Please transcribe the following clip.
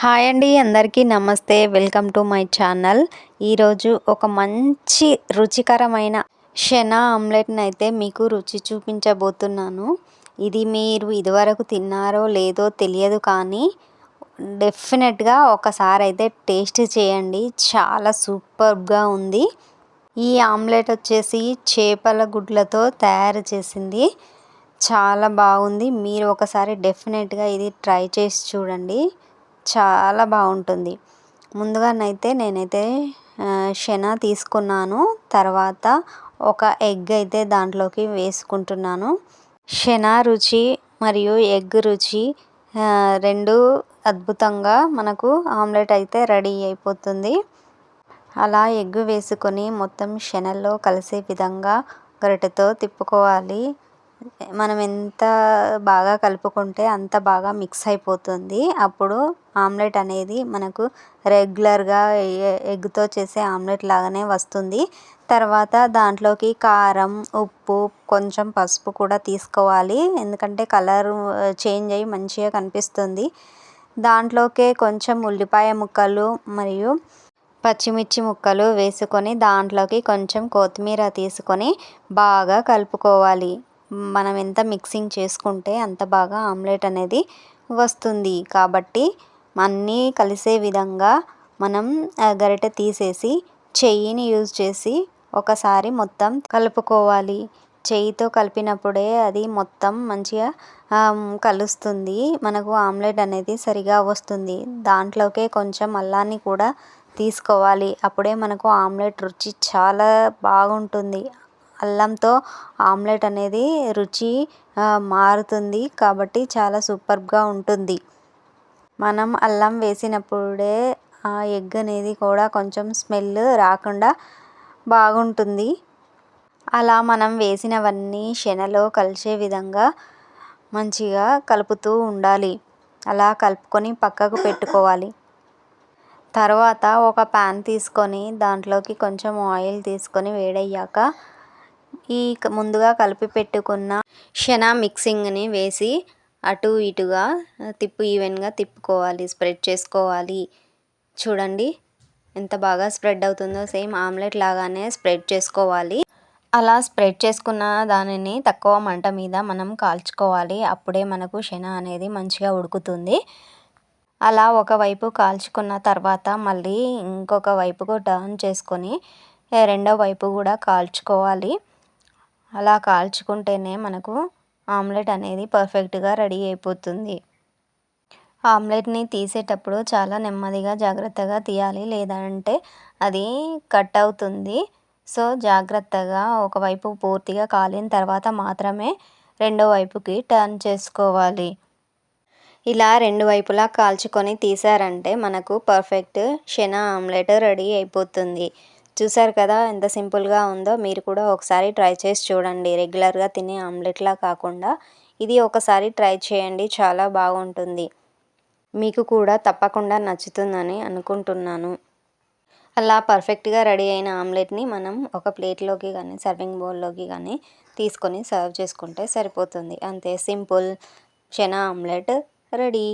Hi అండి అందరికీ నమస్తే. Welcome to my channel. ఈరోజు ఒక మంచి రుచికరమైన శన ఆమ్లెట్ని అయితే మీకు రుచి చూపించబోతున్నాను. ఇది మీరు ఇదివరకు తిన్నారో లేదో తెలియదు కానీ డెఫినెట్గా ఒకసారి అయితే టేస్ట్ చేయండి. చాలా సూపర్గా ఉంది. ఈ ఆమ్లెట్ వచ్చేసి చేపల గుడ్లతో తయారు చేసింది. చాలా బాగుంది. మీరు ఒకసారి డెఫినెట్గా ఇది ట్రై చేసి చూడండి. చాలా బాగుంటుంది. ముందుగానైతే నేనైతే శన తీసుకున్నాను. తర్వాత ఒక ఎగ్ అయితే దాంట్లోకి వేసుకుంటున్నాను. శన రుచి మరియు ఎగ్ రుచి రెండు అద్భుతంగా మనకు ఆమ్లెట్ అయితే రెడీ అయిపోతుంది. అలా ఎగ్ వేసుకొని మొత్తం శనల్లో కలిసే విధంగా గరిటెతో తిప్పుకోవాలి. మనం ఎంత బాగా కలుపుకుంటే అంత బాగా మిక్స్ అయిపోతుంది. అప్పుడు ఆమ్లెట్ అనేది మనకు రెగ్యులర్గా ఎగ్తో చేసే ఆమ్లెట్ లాగానే వస్తుంది. తర్వాత దాంట్లోకి కారం ఉప్పు కొంచెం పసుపు కూడా తీసుకోవాలి. ఎందుకంటే కలర్ చేంజ్ అయ్యి మంచిగా కనిపిస్తుంది. దాంట్లోకే కొంచెం ఉల్లిపాయ ముక్కలు మరియు పచ్చిమిర్చి ముక్కలు వేసుకొని దాంట్లోకి కొంచెం కొత్తిమీర తీసుకొని బాగా కలుపుకోవాలి. మనం ఎంత మిక్సింగ్ చేసుకుంటే అంత బాగా ఆమ్లెట్ అనేది వస్తుంది. కాబట్టి అన్నీ కలిసే విధంగా మనం గరిటె తీసేసి చెయ్యిని యూజ్ చేసి ఒకసారి మొత్తం కలుపుకోవాలి. చెయ్యితో కలిపినప్పుడే అది మొత్తం మంచిగా కలుస్తుంది. మనకు ఆమ్లెట్ అనేది సరిగా వస్తుంది. దాంట్లోకే కొంచెం అల్లాన్ని కూడా తీసుకోవాలి. అప్పుడే మనకు ఆమ్లెట్ రుచి చాలా బాగుంటుంది. అల్లంతో ఆమ్లెట్ అనేది రుచి మారుతుంది కాబట్టి చాలా సూపర్గా ఉంటుంది. మనం అల్లం వేసినప్పుడే ఆ ఎగ్ అనేది కూడా కొంచెం స్మెల్ రాకుండా బాగుంటుంది. అలా మనం వేసినవన్నీ శనలో కలిసే విధంగా మంచిగా కలుపుతూ ఉండాలి. అలా కలుపుకొని పక్కకు పెట్టుకోవాలి. తర్వాత ఒక ప్యాన్ తీసుకొని దాంట్లోకి కొంచెం ఆయిల్ తీసుకొని వేడయ్యాక ఈ ముందుగా కలిపి పెట్టుకున్న శన మిక్సింగ్ని వేసి అటు ఇటుగా తిప్పు ఈవెన్గా తిప్పుకోవాలి స్ప్రెడ్ చేసుకోవాలి. చూడండి ఎంత బాగా స్ప్రెడ్ అవుతుందో సేమ్ ఆమ్లెట్ లాగానే స్ప్రెడ్ చేసుకోవాలి. అలా స్ప్రెడ్ చేసుకున్న దానిని తక్కువ మంట మీద మనం కాల్చుకోవాలి. అప్పుడే మనకు శన అనేది మంచిగా ఉడుకుతుంది. అలా ఒకవైపు కాల్చుకున్న తర్వాత మళ్ళీ ఇంకొక వైపుకు టర్న్ చేసుకొని రెండో వైపు కూడా కాల్చుకోవాలి. అలా కాల్చుకుంటేనే మనకు ఆమ్లెట్ అనేది పర్ఫెక్ట్గా రెడీ అయిపోతుంది. ఆమ్లెట్ని తీసేటప్పుడు చాలా నెమ్మదిగా జాగ్రత్తగా తీయాలి. లేదంటే అది కట్ అవుతుంది. సో జాగ్రత్తగా ఒకవైపు పూర్తిగా కాలిన తర్వాత మాత్రమే రెండో వైపుకి టర్న్ చేసుకోవాలి. ఇలా రెండు వైపులా కాల్చుకొని తీసారంటే మనకు పర్ఫెక్ట్ శనా ఆమ్లెట్ రెడీ అయిపోతుంది. చూసారు కదా ఎంత సింపుల్గా ఉందో మీరు కూడా ఒకసారి ట్రై చేసి చూడండి. రెగ్యులర్గా తినే ఆమ్లెట్లా కాకుండా ఇది ఒకసారి ట్రై చేయండి చాలా బాగుంటుంది. మీకు కూడా తప్పకుండా నచ్చుతుందని అనుకుంటున్నాను. అలా పర్ఫెక్ట్గా రెడీ అయిన ఆమ్లెట్ని మనం ఒక ప్లేట్లోకి కానీ సర్వింగ్ బౌల్లోకి కానీ తీసుకొని సర్వ్ చేసుకుంటే సరిపోతుంది. అంతే సింపుల్ చనా ఆమ్లెట్ రెడీ.